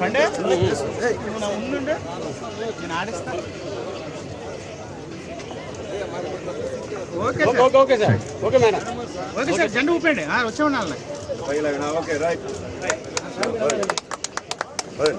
అంటే నేను okay sir okay okay sir. Okay madam okay sir జెండా ఊపండి వచ్చే ఉండాలి ఓకే రైట్ ఓకే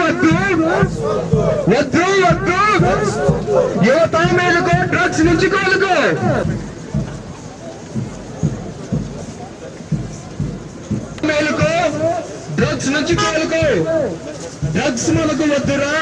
వద్దు వద్దు వద్దు వద్దు యువత మేలుకో డ్రగ్స్ నుంచి కోలుకో మేలుకో డ్రగ్స్ నుంచి కోలుకో డ్రగ్స్ మనకు వద్దురా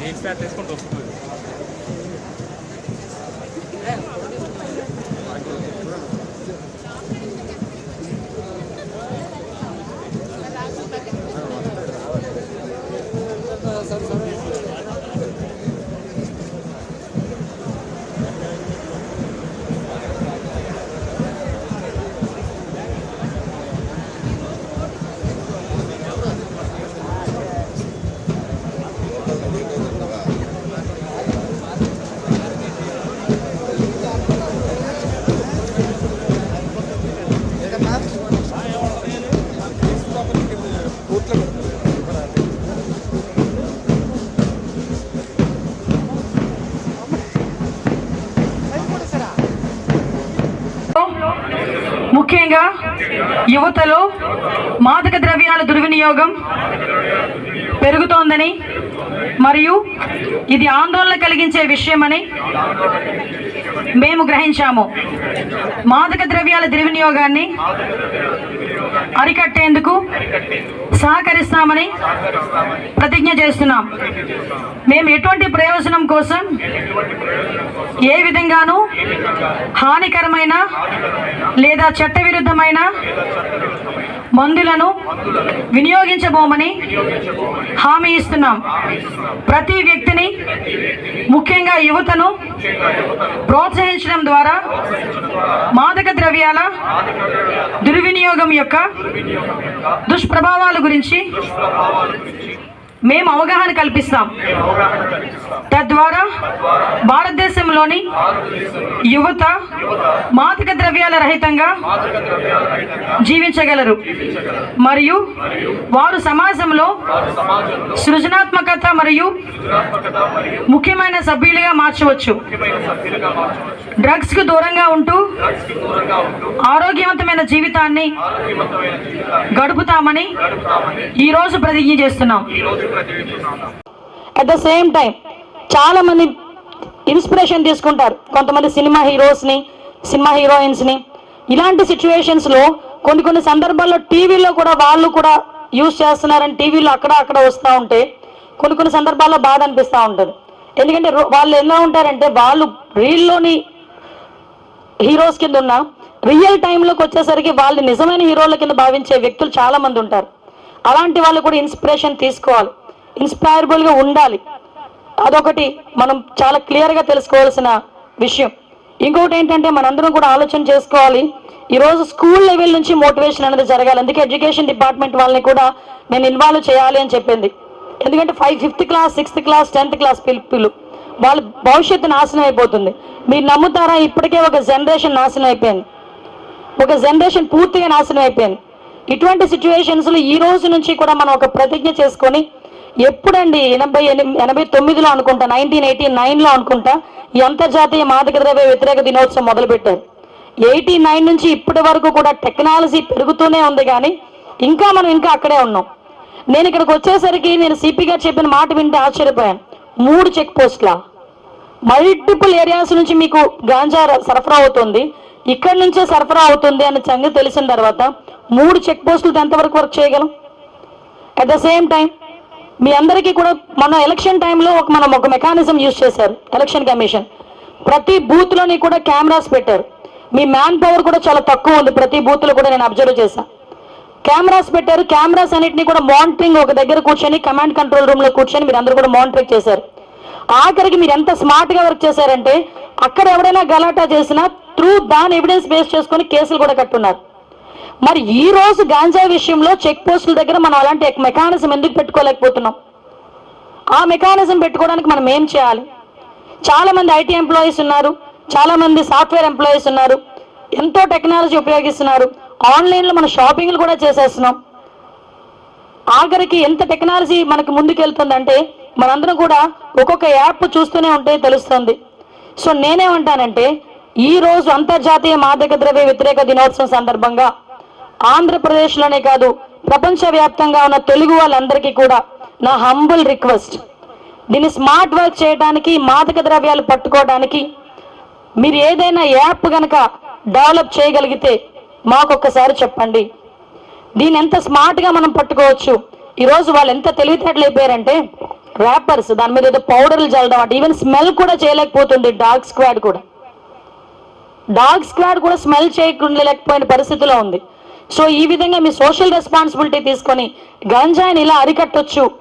జీన్స్ ప్యాంట్ వేసుకుంటూ వస్తుంది ముఖ్యంగా యువతలో మాదక ద్రవ్యాల దుర్వినియోగం పెరుగుతోందని మరియు ఇది ఆందోళన కలిగించే విషయమని మేము గ్రహించాము. మాదక ద్రవ్యాల దుర్వినియోగాన్ని అరికట్టేందుకు సహకరిస్తామని ప్రతిజ్ఞ చేస్తున్నాం. మేము ఎటువంటి ప్రయోజనం కోసం ఏ విధంగానూ హానికరమైన లేదా చట్టవిరుద్ధమైన మందులను వినియోగించబోమని హామీ ఇస్తున్నాం. ప్రతి వ్యక్తిని ముఖ్యంగా యువతను ప్రోత్సహించడం ద్వారా మాదక ద్రవ్యాల దుర్వినియోగం యొక్క దుష్ప్రభావాల గురించి మేము అవగాహన కల్పిస్తాం. తద్వారా భారతదేశంలోని యువత మాదక ద్రవ్యాల రహితంగా జీవించగలరు. మరియు వారు సమాజంలో సృజనాత్మకత మరియు ముఖ్యమైన సభ్యులుగా మార్చవచ్చు. డ్రగ్స్కు దూరంగా ఉంటూ ఆరోగ్యవంతమైన జీవితాన్ని గడుపుతామని ఈ రోజు ప్రతిజ్ఞ చేస్తున్నాం. అట్ ద సేమ్ టైం చాలా మంది ఇన్స్పిరేషన్ తీసుకుంటారు. కొంతమంది సినిమా హీరోస్ని సినిమా హీరోయిన్స్ని ఇలాంటి సిచ్యువేషన్స్లో కొన్ని కొన్ని సందర్భాల్లో టీవీలో కూడా వాళ్ళు కూడా యూజ్ చేస్తున్నారని టీవీలో అక్కడ అక్కడ వస్తూ ఉంటే కొన్ని కొన్ని సందర్భాల్లో బాధ అనిపిస్తూ ఉంటుంది. ఎందుకంటే రో- వాళ్ళు ఎలా ఉంటారంటే వాళ్ళు రీల్లోని హీరోస్ కింద ఉన్న రియల్ టైంలోకి వచ్చేసరికి వాళ్ళు నిజమైన హీరోల కింద భావించే వ్యక్తులు చాలామంది ఉంటారు. అలాంటి వాళ్ళు కూడా ఇన్స్పిరేషన్ తీసుకోవాలి. ఇన్స్పైరబుల్గా ఉండాలి. అదొకటి మనం చాలా క్లియర్గా తెలుసుకోవాల్సిన విషయం. ఇంకొకటి ఏంటంటే మనందరం కూడా ఆలోచన చేసుకోవాలి. ఈరోజు స్కూల్ లెవెల్ నుంచి మోటివేషన్ అనేది జరగాలి. అందుకే ఎడ్యుకేషన్ డిపార్ట్మెంట్ వాళ్ళని కూడా నేను ఇన్వాల్వ్ చేయాలి అని చెప్పింది. ఎందుకంటే five fifth class sixth class tenth class పిలుపులు వాళ్ళ భవిష్యత్తు నాశనం అయిపోతుంది. మీరు నమ్ముతారా? ఇప్పటికే ఒక జనరేషన్ నాశనం అయిపోయింది. ఒక జనరేషన్ పూర్తిగా నాశనం అయిపోయింది. ఇటువంటి సిచ్యువేషన్స్లో ఈ రోజు నుంచి కూడా మనం ఒక ప్రతిజ్ఞ చేసుకొని ఎప్పుడండి ఎనభై ఎనిమిది ఎనభై తొమ్మిదిలో అనుకుంటా నైన్టీన్ ఎయిటీ నైన్లో అనుకుంటా ఈ అంతర్జాతీయ మాదక ద్రవ్య వ్యతిరేక దినోత్సవం మొదలుపెట్టారు. ఎయిటీ నైన్ నుంచి ఇప్పటి వరకు కూడా టెక్నాలజీ పెరుగుతూనే ఉంది కానీ ఇంకా మనం ఇంకా అక్కడే ఉన్నాం. నేను ఇక్కడికి వచ్చేసరికి నేను సిపి గారు చెప్పిన మాట వింటే ఆశ్చర్యపోయాను. మూడు చెక్ పోస్ట్ల? మల్టిపుల్ ఏరియాస్ నుంచి మీకు గాంజా సరఫరా అవుతుంది. ఇక్కడి నుంచే సరఫరా అవుతుంది అనే సంగతి తెలిసిన తర్వాత మూడు చెక్ పోస్టులు ఎంతవరకు వర్క్ చేయగలం? అట్ ద సేమ్ టైం మీ అందరికీ కూడా మన ఎలక్షన్ టైంలో ఒక మనం ఒక మెకానిజం యూజ్ చేశారు ఎలక్షన్ కమిషన్ ప్రతి బూత్లోని కూడా కెమెరాస్ పెట్టారు. మీ మ్యాన్ పవర్ కూడా చాలా తక్కువ ఉంది ప్రతి బూత్లో కూడా నేను అబ్జర్వ్ చేశాను కెమెరాస్ పెట్టారు కెమెరాస్ అన్నింటినీ కూడా మానిటరింగ్ ఒక దగ్గర కూర్చొని కమాండ్ కంట్రోల్ రూమ్లో కూర్చొని మీరు అందరూ కూడా మానిటరింగ్ చేశారు. ఆఖరికి మీరు ఎంత స్మార్ట్గా వర్క్ చేశారంటే అక్కడ ఎవరైనా గలాటా చేసినా త్రూ దాని ఎవిడెన్స్ బేస్ చేసుకొని కేసులు కూడా కట్టున్నారు. మరి ఈ రోజు గాంజా విషయంలో చెక్ పోస్టుల దగ్గర మనం అలాంటి మెకానిజం ఎందుకు పెట్టుకోలేకపోతున్నాం? ఆ మెకానిజం పెట్టుకోవడానికి మనం ఏం చేయాలి? చాలా మంది ఐటీ ఎంప్లాయీస్ ఉన్నారు చాలా మంది సాఫ్ట్వేర్ ఎంప్లాయీస్ ఉన్నారు ఎంతో టెక్నాలజీ ఉపయోగిస్తున్నారు. ఆన్లైన్లో మన షాపింగ్లు కూడా చేసేస్తున్నాం. ఆఖరికి ఎంత టెక్నాలజీ మనకి ముందుకెళ్తుందంటే మనందరం కూడా ఒక్కొక్క యాప్ చూస్తూనే ఉంటే తెలుస్తుంది. సో నేనేమంటానంటే ఈ రోజు అంతర్జాతీయ మాదక ద్రవ్య వ్యతిరేక దినోత్సవం సందర్భంగా ఆంధ్రప్రదేశ్లోనే కాదు ప్రపంచవ్యాప్తంగా ఉన్న తెలుగు వాళ్ళందరికీ కూడా నా హంబుల్ రిక్వెస్ట్ దీన్ని స్మార్ట్ వర్క్ చేయడానికి మాదక ద్రవ్యాలు పట్టుకోవడానికి మీరు ఏదైనా యాప్ గనక డెవలప్ చేయగలిగితే మాకొక్కసారి చెప్పండి. దీన్ని ఎంత స్మార్ట్గా మనం పట్టుకోవచ్చు? ఈరోజు వాళ్ళు ఎంత తెలివితేటలు అయిపోయారంటే ర్యాపర్స్ దాని మీద ఏదో పౌడర్లు చల్లడం అంటే ఈవెన్ స్మెల్ కూడా చేయలేకపోతుంది డాగ్ స్క్వాడ్ కూడా. డాగ్ స్క్వాడ్ కూడా స్మెల్ చేయకుండా లేకపోయిన పరిస్థితిలో ఉంది. సో ఈ విధంగా మీ సోషల్ రెస్పాన్సిబిలిటీ తీసుకొని గంజాయిని ఇలా అరికట్టొచ్చు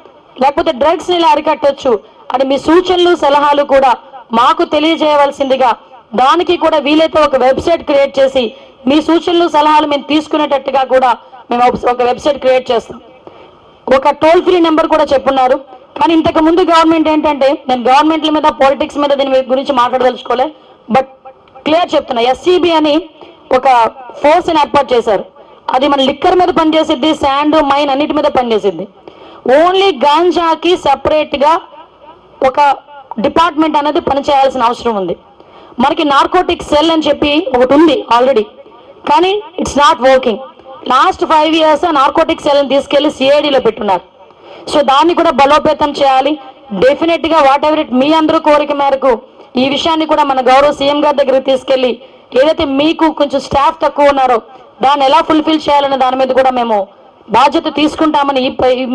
లేకపోతే డ్రగ్స్ ఇలా అరికట్టొచ్చు అని మీ సూచనలు సలహాలు కూడా మాకు తెలియజేయవలసిందిగా దానికి కూడా వీలైతే ఒక వెబ్సైట్ క్రియేట్ చేసి మీ సూచనలు సలహాలు మేము తీసుకునేటట్టుగా కూడా మేము ఒక- వెబ్సైట్ క్రియేట్ చేస్తాం. ఒక టోల్ ఫ్రీ నెంబర్ కూడా చెప్పున్నారు. కానీ ఇంతకు ముందు గవర్నమెంట్ ఏంటంటే నేను గవర్నమెంట్ల మీద పాలిటిక్స్ మీద దీని గురించి మాట్లాడదలుచుకోలే బట్ క్లియర్ చెప్తున్నా. ఎస్సీబీ అని ఒక ఫోర్స్ని ఏర్పాటు చేశారు. అది మన లిక్కర్ మీద పనిచేసిద్ది శాండ్ మైన్ అన్నిటి మీద పనిచేసిద్ది. ఓన్లీ గాంజాకి సపరేట్గా ఒక డిపార్ట్మెంట్ అనేది పనిచేయాల్సిన అవసరం ఉంది. మనకి నార్కోటిక్ సెల్ అని చెప్పి ఒకటి ఉంది ఆల్రెడీ కానీ it's not working last five years narcotic సెల్ని తీసుకెళ్ళి సిఐడిలో పెట్టున్నారు. సో దాన్ని కూడా బలోపేతం చేయాలి. డెఫినెట్గా వాట్ ఎవర్ ఇట్ మీ అందరూ కోరిక మేరకు ఈ విషయాన్ని కూడా మన గౌరవ సీఎం గారి దగ్గరికి తీసుకెళ్ళి ఏదైతే మీకు కొంచెం స్టాఫ్ తక్కువ ఉన్నారో దాన్ని ఎలా ఫుల్ఫిల్ చేయాలనే దాని మీద కూడా మేము బాధ్యత తీసుకుంటామని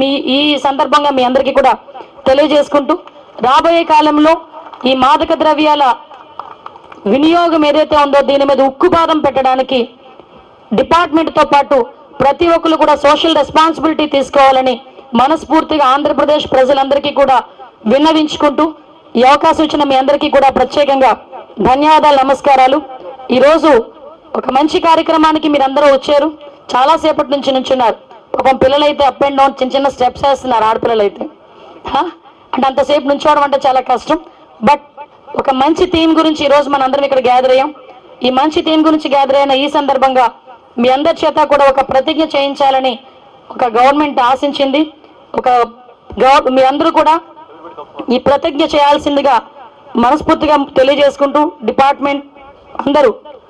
మీ ఈ సందర్భంగా మీ అందరికీ కూడా తెలియజేసుకుంటూ రాబోయే కాలంలో ఈ మాదక ద్రవ్యాల వినియోగం ఏదైతే ఉందో దీని మీద ఉక్కుపాదం పెట్టడానికి డిపార్ట్మెంట్తో పాటు ప్రతి ఒక్కరు కూడా సోషల్ రెస్పాన్సిబిలిటీ తీసుకోవాలని మనస్ఫూర్తిగా ఆంధ్రప్రదేశ్ ప్రజలందరికీ కూడా విన్నవించుకుంటూ ఈ అవకాశం ఇచ్చిన మీ అందరికీ కూడా ప్రత్యేకంగా ధన్యవాదాలు నమస్కారాలు. ఈరోజు ఒక మంచి కార్యక్రమానికి మీరందరూ వచ్చారు. చాలా సేపటి నుంచి నుంచున్నారు. పాపం పిల్లలైతే అప్ అండ్ డౌన్ చిన్న చిన్న స్టెప్స్ వేస్తున్నారు ఆడపిల్లలైతే. హా? అంటే అంతసేపు నుంచోవడం అంటే చాలా కష్టం. బట్ ఒక మంచి థీమ్ గురించి ఈ రోజు మనందరం ఇక్కడ గ్యాదర్ అయ్యాం. ఈ మంచి థీమ్ గురించి గ్యాదర్ అయిన ఈ సందర్భంగా మీ అందరి చేత కూడా ఒక ప్రతిజ్ఞ చేయించాలని ఒక గవర్నమెంట్ ఆశించింది. ఒక మీ అందరూ కూడా ఈ ప్రతిజ్ఞ చేయాల్సిందిగా మనస్ఫూర్తిగా తెలియజేసుకుంటూ డిపార్ట్మెంట్ అందరూ